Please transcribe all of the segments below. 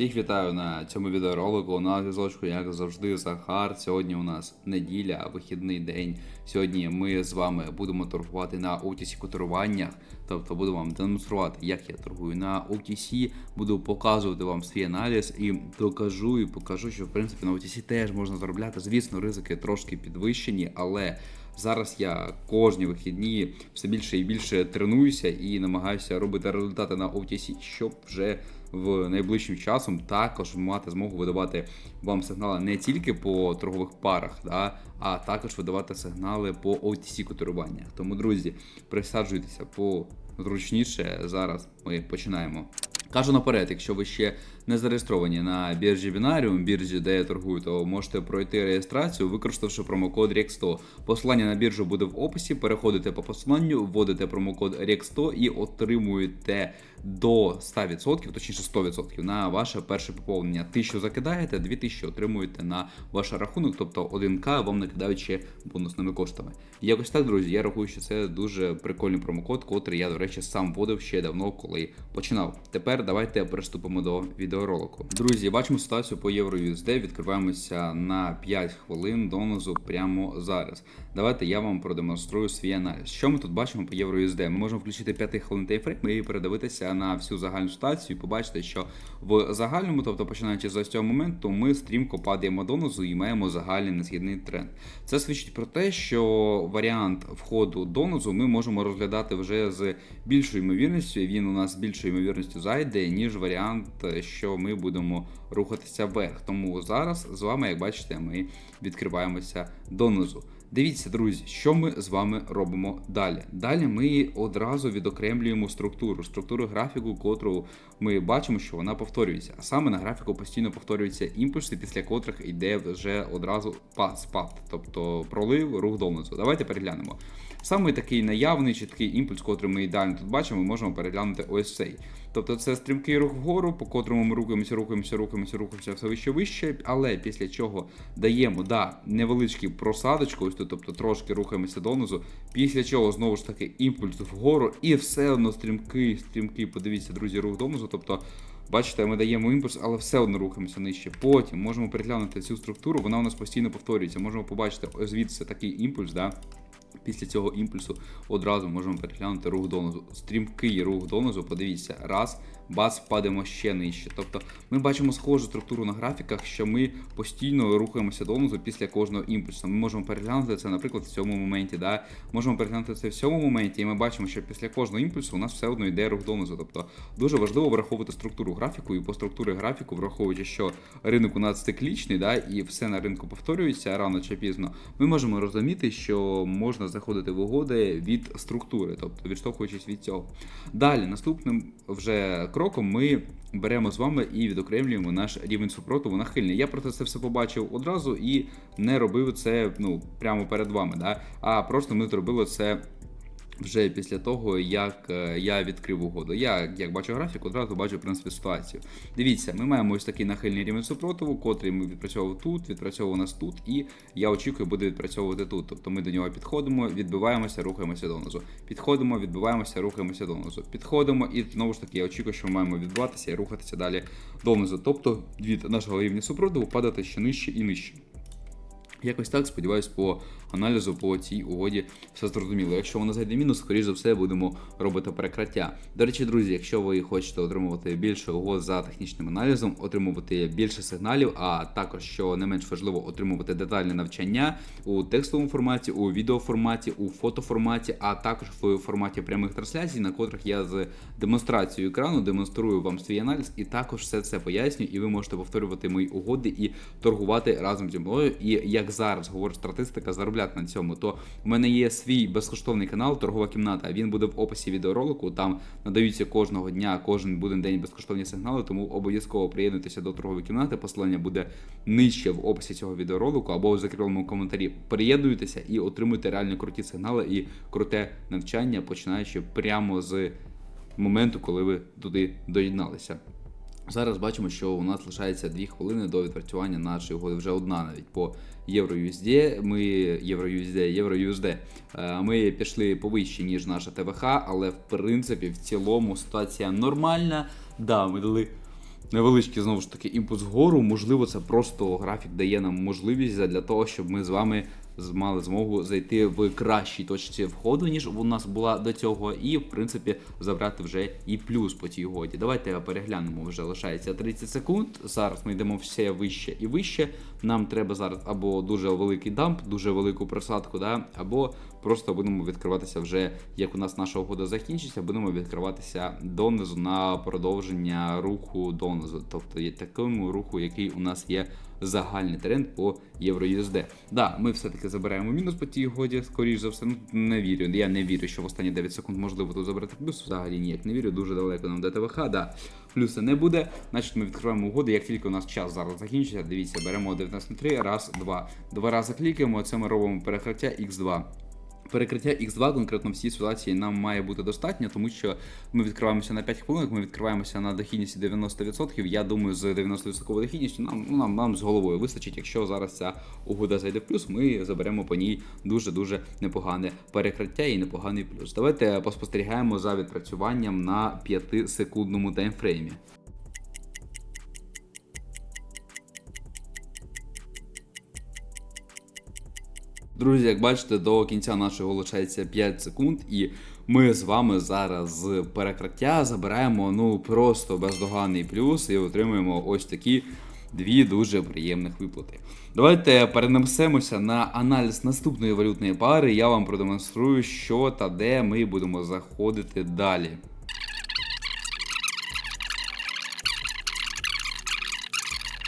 Всіх вітаю на цьому відеоролику. На зв'язочку, як завжди, Захар. Сьогодні у нас неділя, вихідний день. Сьогодні ми з вами будемо торгувати на OTC котируваннях. Тобто буду вам демонструвати, як я торгую на OTC, буду показувати вам свій аналіз і докажу і покажу, що в принципі на OTC теж можна заробляти. Звісно, ризики трошки підвищені, але Зараз я кожні вихідні все більше і більше тренуюся і намагаюся робити результати на OTC, щоб вже в найближчим часом також мати змогу видавати вам сигнали не тільки по торгових парах, да, а також видавати сигнали по OTC котируваннях. Тому, друзі, присаджуйтеся по зручніше. Зараз ми починаємо. Кажу наперед, якщо ви ще не зареєстровані на біржі Binarium, біржі, де я торгую, то можете пройти реєстрацію, використавши промокод REX100. Посилання на біржу буде в описі. Переходите по посиланню, вводите промокод REX100 і отримуєте до 100%, точніше 100% на ваше перше поповнення. 1000 закидаєте, 2000 отримуєте на ваш рахунок, тобто 1К вам накидають ще бонусними коштами. Якось так, друзі, я рахую, що це дуже прикольний промокод, котрий я, до речі, сам вводив ще давно, коли починав. Тепер давайте приступимо до відеоролику. Друзі, бачимо ситуацію по EURUSD, відкриваємося на 5 хвилин донозу прямо зараз. Давайте я вам продемонструю свій аналіз. Що ми тут бачимо по EURUSD? Ми можемо включити 5 хвилин тайфрейм і передивитися на всю загальну ситуацію і побачити, що в загальному, тобто починаючи з цього моменту, ми стрімко падаємо донозу і маємо загальний несхідний тренд. Це свідчить про те, що варіант входу донозу ми можемо розглядати вже з більшою ймовірністю. Він у нас з більшою ймовірністю зайде, ніж варіант, що ми будемо рухатися вверх. Тому зараз з вами, як бачите, ми відкриваємося донозу. Дивіться, друзі, що ми з вами робимо далі. Далі ми одразу відокремлюємо структуру, структуру графіку, котру ми бачимо, що вона повторюється. А саме на графіку постійно повторюються імпульси, після котрих йде вже одразу спад, тобто пролив, рух донизу. Давайте переглянемо. Саме такий наявний чіткий імпульс, котрий ми ідеально тут бачимо, ми можемо переглянути ось цей. Тобто це стрімкий рух вгору, по котрому ми рухаємося, рухаємося, рухаємося, рухаємося все вище вище, але після чого даємо да, невеличку просадочку, ось тут, тобто трошки рухаємося донизу, після чого знову ж таки імпульс вгору і все одно стрімкий, стрімкий, подивіться, друзі, рух донизу. тобто Бачите, ми даємо імпульс, але все одно рухаємося нижче. Потім можемо переглянути цю структуру, вона у нас постійно повторюється. Можемо побачити ось звідси такий імпульс. да, Після цього імпульсу одразу можемо переглянути рух донозу. Стрімкий рух донозу, подивіться, раз, бац, падемо ще нижче. Тобто ми бачимо схожу структуру на графіках, що ми постійно рухаємося донозу після кожного імпульсу. Ми можемо переглянути це, наприклад, в цьому моменті. Да? Можемо переглянути це в цьому моменті, і ми бачимо, що після кожного імпульсу у нас все одно йде рух донозу. Тобто дуже важливо враховувати структуру графіку, і по структурі графіку, враховуючи, що ринок у нас циклічний, да, і все на ринку повторюється рано чи пізно, ми можемо розуміти, що можна заходити в угоди від структури, тобто відштовхуючись від цього. Далі, наступним вже кроком ми беремо з вами і відокремлюємо наш рівень супротиву нахильний. Я про це все побачив одразу і не робив це ну, прямо перед вами. Да? А просто ми зробили це. Вже після того, як е, я відкрив угоду. Я, як бачу графік, одразу бачу в принципі ситуацію. Дивіться, ми маємо ось такий нахильний рівень супротиву, котрий ми відпрацьовував тут, відпрацьовував нас тут, і я очікую, буде відпрацьовувати тут. Тобто ми до нього підходимо, відбиваємося, рухаємося донизу. Підходимо, відбиваємося, рухаємося донизу. Підходимо, і знову ж таки я очікую, що ми маємо відбуватися і рухатися далі донизу. Тобто від нашого рівня супротиву падати ще нижче і нижче. Якось так, сподіваюсь, по аналізу по цій угоді все зрозуміло. Якщо вона зайде мінус, скоріш за все будемо робити перекриття. До речі, друзі, якщо ви хочете отримувати більше угод за технічним аналізом, отримувати більше сигналів, а також, що не менш важливо, отримувати детальне навчання у текстовому форматі, у відеоформаті, у фотоформаті, а також в форматі прямих трансляцій, на котрих я з демонстрацією екрану демонструю вам свій аналіз, і також все це пояснюю, і ви можете повторювати мої угоди і торгувати разом зі мною. І як зараз говорить статистика, заробляти на цьому, то в мене є свій безкоштовний канал Торгова кімната. Він буде в описі відеоролику. Там надаються кожного дня, кожен буден день безкоштовні сигнали. Тому обов'язково приєднуйтеся до торгової кімнати. Посилання буде нижче в описі цього відеоролику або в закріпленому коментарі. Приєднуйтеся і отримуйте реально круті сигнали і круте навчання, починаючи прямо з моменту, коли ви туди доєдналися. Зараз бачимо, що у нас лишається 2 хвилини до відпрацювання нашої угоди. Вже одна навіть по EURUSD. Ми EURUSD, EURUSD. Е, Ми пішли повище, ніж наша ТВХ, але в принципі в цілому ситуація нормальна. Да, ми дали невеличкий знову ж таки імпульс вгору. Можливо, це просто графік дає нам можливість для того, щоб ми з вами мали змогу зайти в кращій точці входу, ніж у нас була до цього, і в принципі забрати вже і плюс по цій угоді. Давайте переглянемо. Вже лишається 30 секунд. Зараз ми йдемо все вище і вище. Нам треба зараз або дуже великий дамп, дуже велику просадку, да, або просто будемо відкриватися вже, як у нас наша угода закінчиться, будемо відкриватися донизу на продовження руху донизу, тобто є такому руху, який у нас є загальний тренд по євро-USD. Да, ми все-таки забираємо мінус по тій угоді, скоріш за все. Ну не вірю. Я не вірю, що в останні 9 секунд можливо тут забрати плюс. Взагалі ніяк не вірю. Дуже далеко нам до ТВХ. Да, плюса не буде. Значить, ми відкриваємо угоди. Як тільки у нас час зараз закінчиться, дивіться, беремо 19.3, раз, два. Два рази клікаємо. Це ми робимо перекриття X2. Перекриття X2 конкретно в цій ситуації нам має бути достатньо, тому що ми відкриваємося на 5 хвилин, ми відкриваємося на дохідність 90%. Я думаю, з 90% дохідністю нам, ну, нам, нам з головою вистачить. Якщо зараз ця угода зайде в плюс, ми заберемо по ній дуже-дуже непогане перекриття і непоганий плюс. Давайте поспостерігаємо за відпрацюванням на 5-секундному таймфреймі. Друзі, як бачите, до кінця нашого лишається 5 секунд, і ми з вами зараз з перекриття забираємо ну просто бездоганний плюс і отримуємо ось такі дві дуже приємних виплати. Давайте перенесемося на аналіз наступної валютної пари. Я вам продемонструю, що та де ми будемо заходити далі.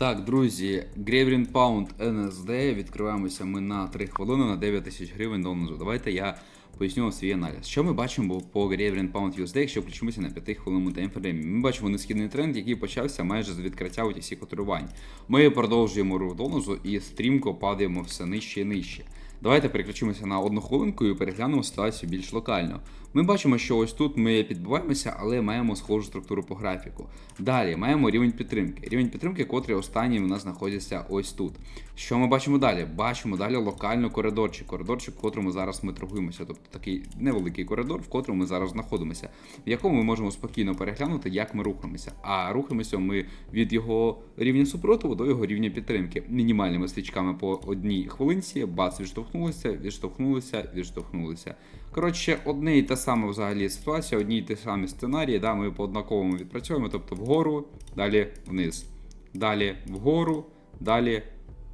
Так, друзі, Греврін Pound NSD. Відкриваємося ми на 3 хвилини на 9 тисяч гривень донизу. Давайте я поясню вам свій аналіз. Що ми бачимо по Греврін Pound USD, якщо включимося на 5 хвилинному таймфреймі? Ми бачимо несхідний тренд, який почався майже з відкриття UTC котирувань. Ми продовжуємо рух донизу і стрімко падаємо все нижче і нижче. Давайте переключимося на одну хвилинку і переглянемо ситуацію більш локально. Ми бачимо, що ось тут ми підбиваємося, але маємо схожу структуру по графіку. Далі маємо рівень підтримки. Рівень підтримки, котрий останній у нас знаходиться ось тут. Що ми бачимо далі? Бачимо далі локально коридорчик, коридорчик, в котрому зараз ми торгуємося, тобто такий невеликий коридор, в котрому ми зараз знаходимося, в якому ми можемо спокійно переглянути, як ми рухаємося. А рухаємося ми від його рівня супротиву до його рівня підтримки. Мінімальними стрічками по одній хвилинці, бац, відштовхнулися, відштовхнулися, відштовхнулися. Коротше, одне і те саме взагалі ситуація, одні й ті самі сценарії, да, ми по однаковому відпрацьовуємо, тобто вгору, далі вниз, далі вгору, далі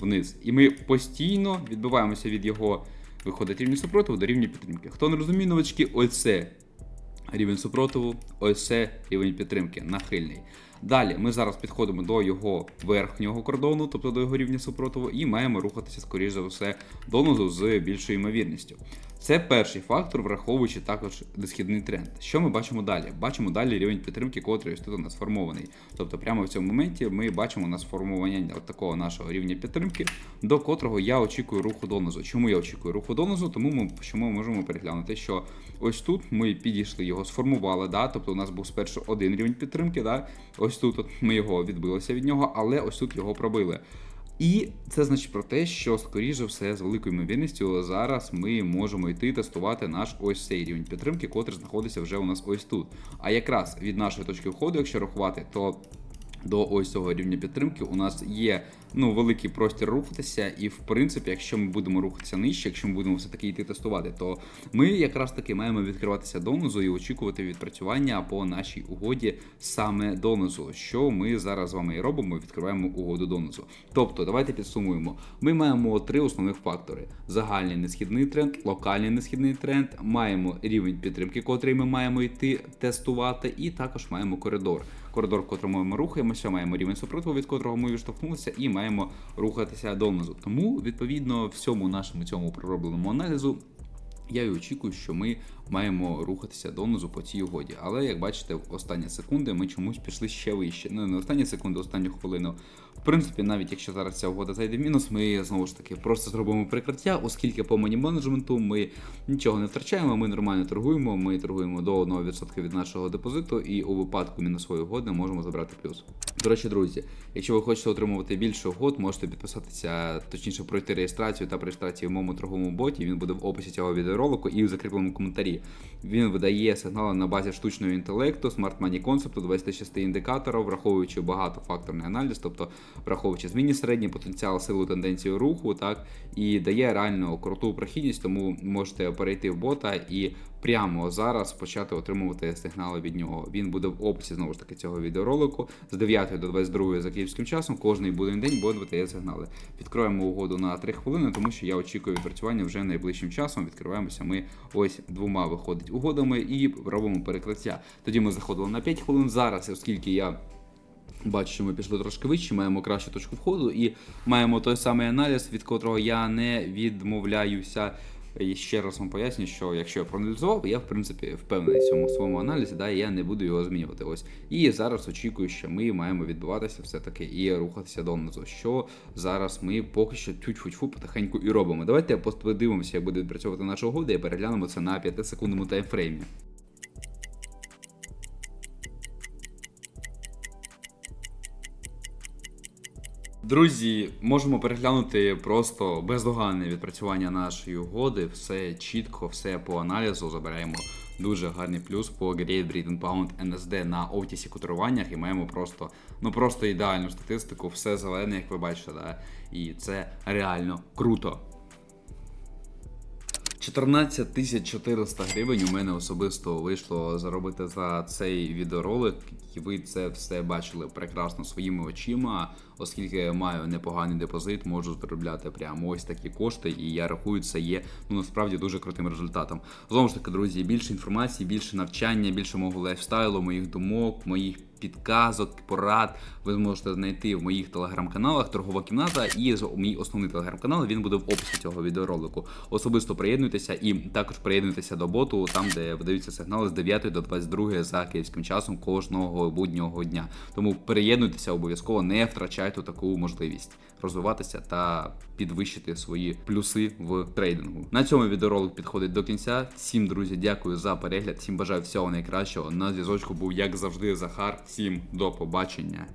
вниз. І ми постійно відбиваємося від його виходить рівня супротиву до рівня підтримки. Хто не розуміє, новачки, ось це рівень супротиву, ось це рівень підтримки, нахильний. Далі ми зараз підходимо до його верхнього кордону, тобто до його рівня супротиву, і маємо рухатися, скоріш за все, донизу з більшою ймовірністю. Це перший фактор, враховуючи також досхідний тренд. Що ми бачимо далі? Бачимо далі рівень підтримки, котрий ось тут у нас сформований. Тобто, прямо в цьому моменті ми бачимо у нас формування такого нашого рівня підтримки, до котрого я очікую руху донизу. Чому я очікую руху донизу? Тому ми що ми можемо переглянути, що ось тут ми підійшли, його сформували. Да? Тобто у нас був спершу один рівень підтримки. Да? Ось тут ми його відбилися від нього, але ось тут його пробили. І це значить про те, що скоріше все з великою ймовірністю зараз ми можемо йти тестувати наш ось цей рівень підтримки, котрий знаходиться вже у нас ось тут. А якраз від нашої точки входу, якщо рахувати, то до ось цього рівня підтримки у нас є ну великий простір рухатися, і в принципі, якщо ми будемо рухатися нижче, якщо ми будемо все таки йти тестувати, то ми якраз таки маємо відкриватися донизу і очікувати відпрацювання по нашій угоді саме донизу. Що ми зараз з вами і робимо? Відкриваємо угоду донизу. Тобто, давайте підсумуємо. Ми маємо три основних фактори: загальний несхідний тренд, локальний несхідний тренд, маємо рівень підтримки, котрий ми маємо йти тестувати, і також маємо коридор. Коридор, в котрому ми рухаємося, маємо рівень супротиву, від котрого ми відштовхнулися, і маємо рухатися донизу. Тому, відповідно, всьому нашому цьому проробленому аналізу. Я і очікую, що ми маємо рухатися донизу по цій угоді. Але як бачите, в останні секунди ми чомусь пішли ще вище. Ну не останні секунди, останню хвилину. Принципі, навіть якщо зараз ця угода зайде в мінус, ми знову ж таки просто зробимо прикриття, оскільки по мані менеджменту ми нічого не втрачаємо, ми нормально торгуємо. Ми торгуємо до 1% від нашого депозиту, і у випадку мінусової угоди можемо забрати плюс. До речі, друзі, якщо ви хочете отримувати більше угод, можете підписатися, точніше пройти реєстрацію та реєстрацію в моєму торговому боті. Він буде в описі цього відеоролику і в закріпленому коментарі. він видає сигнали на базі штучного інтелекту, Money концепту, 26 індикаторів, враховуючи багатофакторний аналіз, тобто враховуючи змінні середній потенціал, силу тенденцію руху, так і дає реально круту прохідність, тому можете перейти в бота і прямо зараз почати отримувати сигнали від нього. Він буде в описі знову ж таки цього відеоролику з 9 до 22 за київським часом. Кожний будний день буде видає сигнали. Відкроємо угоду на 3 хвилини, тому що я очікую відпрацювання вже найближчим часом. Відкриваємося ми ось двома виходить угодами і робимо перекриття. Тоді ми заходили на 5 хвилин зараз, оскільки я. Бачу, що ми пішли трошки вище, маємо кращу точку входу і маємо той самий аналіз, від котрого я не відмовляюся. І ще раз вам поясню, що якщо я проаналізував, я в принципі впевнений в цьому своєму аналізі, да, і я не буду його змінювати. Ось і зараз очікую, що ми маємо відбуватися все-таки і рухатися донизу. Що зараз ми поки що тють-футь-фу потихеньку і робимо. Давайте подивимося, як буде відпрацьовувати наша угода, і переглянемо це на 5-секундному таймфреймі. Друзі, можемо переглянути просто бездоганне відпрацювання нашої угоди. Все чітко, все по аналізу. Забираємо дуже гарний плюс по Great Britain Pound NSD на OTC кутруваннях і маємо просто ну просто ідеальну статистику, все зелене, як ви бачите, да? і це реально круто. 14 400 гривень у мене особисто вийшло заробити за цей відеоролик. Ви це все бачили прекрасно своїми очима, оскільки я маю непоганий депозит, можу заробляти прямо ось такі кошти, і я рахую, це є ну насправді дуже крутим результатом. Знову ж таки, друзі, більше інформації, більше навчання, більше мого лайфстайлу, моїх думок, моїх підказок, порад ви зможете знайти в моїх телеграм-каналах Торгова кімната і мій основний телеграм-канал він буде в описі цього відеоролику. Особисто приєднуйтеся і також приєднуйтеся до боту, там де видаються сигнали з 9 до 22 за київським часом кожного буднього дня. Тому приєднуйтеся обов'язково, не втрачайте таку можливість розвиватися та підвищити свої плюси в трейдингу. На цьому відеоролик підходить до кінця. Всім друзі, дякую за перегляд. Всім бажаю всього найкращого. На зв'язочку був як завжди Захар. Всім до побачення.